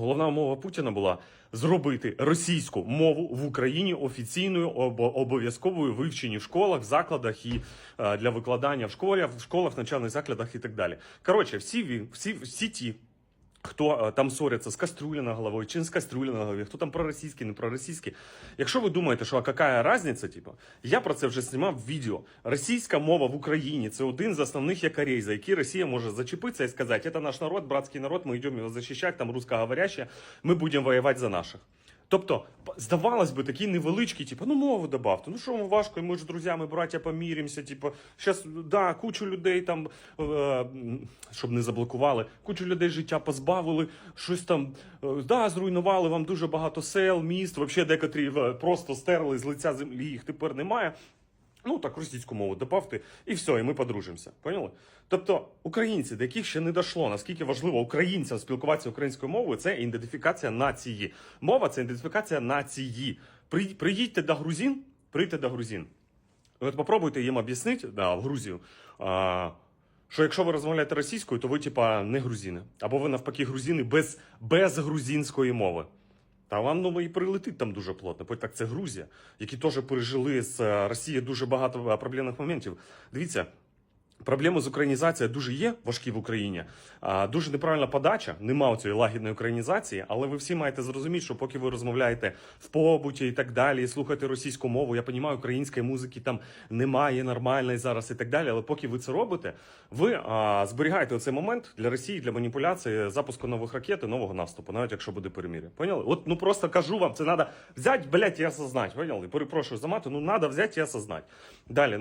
Головна умова Путіна була зробити російську мову в Україні офіційною об- обов'язковою вивченні в школах, закладах і е, для викладання в школах, в школах, навчальних закладах і так далі. Коротше, всі всі, всі ті. Хто е, там ссоряться з кастрюля на головою чи не з кастрюля на голові, хто там проросійський, не проросійський. Якщо ви думаєте, що а яка різниця, типу, я про це вже знімав відео. Російська мова в Україні це один з основних якорей, за які Росія може зачепитися і сказати, це наш народ, братський народ, ми йдемо його захищати, там русскоговорящі, ми будемо воювати за наших. Тобто, здавалось би, такі невеличкі, типу, ну мову добавте. Ну що важко, ми ж друзями, браття, поміримося. Типу, щас, да, кучу людей там, е, щоб не заблокували, кучу людей життя позбавили, щось там, е, да, зруйнували вам дуже багато сел, міст, взагалі декотрі е, просто стерли з лиця землі, їх тепер немає. Ну так російську мову добавте, і все, і ми подружимося. Поняли? Тобто, українці, до яких ще не дійшло, наскільки важливо українцям спілкуватися українською мовою, це ідентифікація нації. Мова це ідентифікація нації. При- Приїдьте до грузин, приїдьте до грузин. От попробуйте їм об'яснити, да, в Грузію. А, що якщо ви розмовляєте російською, то ви, типа, не грузини. Або ви навпаки грузини без, без грузинської мови. Та вам ну, і прилетить там дуже плотно. Бо так це Грузія, які теж пережили з е, Росією дуже багато е, проблемних моментів. Дивіться. Проблеми з українізацією дуже є важкі в Україні. А, дуже неправильна подача, нема цієї лагідної українізації, але ви всі маєте зрозуміти, що поки ви розмовляєте в побуті і так далі, і слухаєте російську мову, я розумію, української музики там немає нормальної зараз і так далі. Але поки ви це робите, ви а, зберігаєте оцей момент для Росії для маніпуляції запуску нових ракет і нового наступу, навіть якщо буде перемір'я. Поняли? От ну просто кажу вам, це треба взяти, блядь, і осознати. Поняли? Перепрошую за мати, ну треба взяти і осознати. Далі.